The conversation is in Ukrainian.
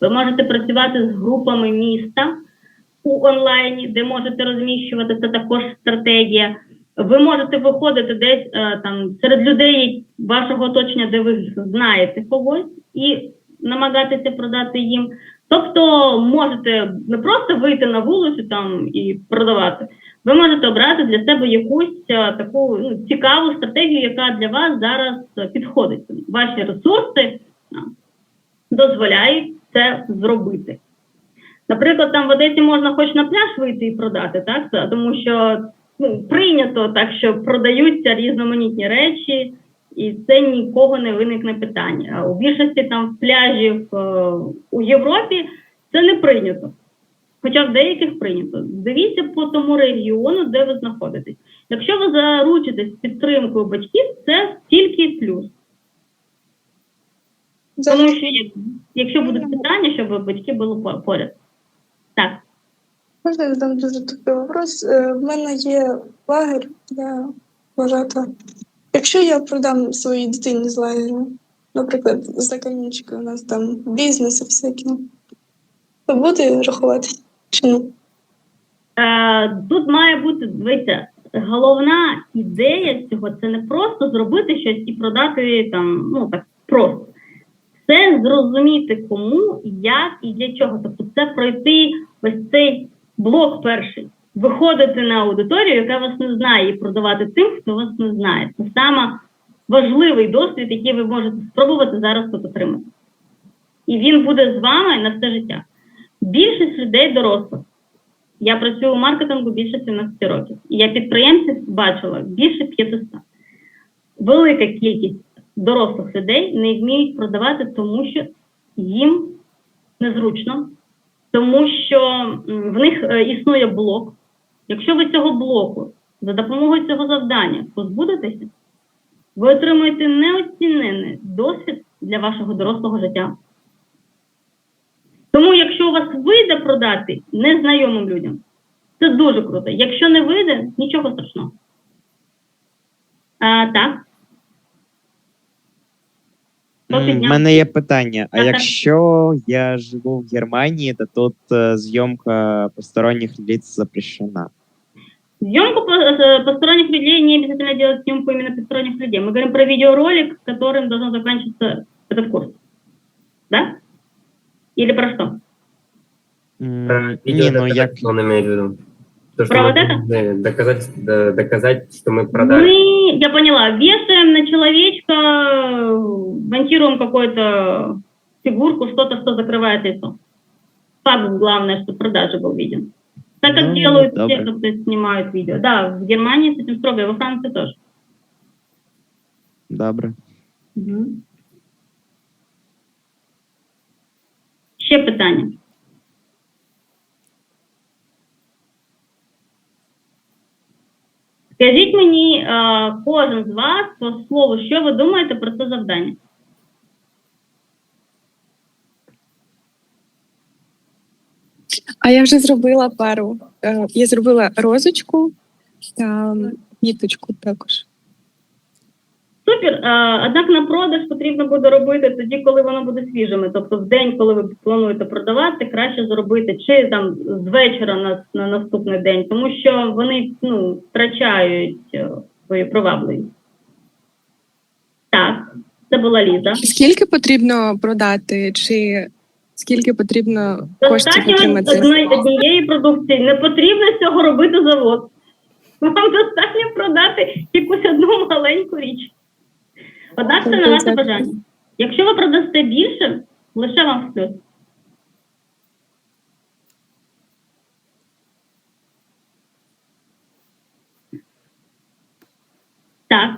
Ви можете працювати з групами міста у онлайні, де можете розміщувати це також стратегія. Ви можете виходити десь е, там серед людей вашого оточення, де ви знаєте когось, і намагатися продати їм. Тобто можете не просто вийти на вулицю там і продавати. Ви можете обрати для себе якусь е, таку ну, цікаву стратегію, яка для вас зараз е, підходить. Ваші ресурси дозволяють це зробити. Наприклад, там в Одесі можна хоч на пляж вийти і продати, так? Тому що ну, прийнято так, що продаються різноманітні речі, і це нікого не виникне питання. А у більшості там пляжів е, у Європі це не прийнято. Хоча в деяких прийнято. Дивіться по тому регіону, де ви знаходитесь. Якщо ви заручитесь підтримкою батьків, це тільки плюс. Тому що якщо будуть питання, щоб батьки були поряд. Так. Можна я задам дуже тупий вопрос? Е, В мене є лагерь для вважата. Якщо я продам своїй дитині з лагерю, наприклад, за камінчики у нас там бізнеси всякі, то буде рахувати чи ні? Е, тут має бути, дивіться, головна ідея цього це не просто зробити щось і продати там, ну так просто. Це зрозуміти кому, як і для чого. Тобто це пройти ось цей блок перший, виходити на аудиторію, яка вас не знає, і продавати тим, хто вас не знає. Це саме важливий досвід, який ви можете спробувати зараз тут отримати. І він буде з вами на все життя. Більшість людей дорослих. Я працюю у маркетингу більше 17 років. І я підприємців бачила більше 500. Велика кількість дорослих людей не вміють продавати, тому що їм незручно, тому що в них е, існує блок. Якщо ви цього блоку за допомогою цього завдання позбудетеся, ви отримаєте неоцінений досвід для вашого дорослого життя. Тому, якщо у вас вийде продати незнайомим людям, це дуже круто. Якщо не вийде, нічого страшного. А, так. Хто У підняв? мене є питання: а Так, так. якщо я живу в Германії, то тут е, зйомка посторонніх лиц запрещена. Съемку по- э, посторонних людей не обязательно делать съемку именно посторонних людей. Мы говорим про видеоролик, которым должен заканчиваться этот курс. Да? Или про что? М, Про Ні, видео ну як он имеет в виду. То, что Про вот это? доказать, да, доказать, что мы продали. Мы, я поняла, вешаем на человечка, монтируем какую-то фигурку, что-то, что закрывает лицо. Факт главное, что продажи был виден. Так как Ну, делают добре. все, кто снимают видео. Да, в Германии с этим строго, и во Франции тоже. добре. Мгм. Ще питання. Скажіть мені, е, кожен з вас по слову, що ви думаєте про це завдання? А я вже зробила пару. Е, Я зробила розочку та ніточку також. Супер. Однак на продаж потрібно буде робити тоді, коли воно буде свіжими. Тобто в день, коли ви плануєте продавати, краще зробити чи там з вечора на, на наступний день, тому що вони ну, втрачають е, свою привабливість. Так, це була Ліза. Скільки потрібно продати, чи скільки потрібно коштів отримати? однієї продукції. Не потрібно з цього робити завод. Вам достатньо продати якусь одну маленьку річ. Однак тобто на ваше бажання. Якщо ви продасте більше, лише вам в плюс. Так.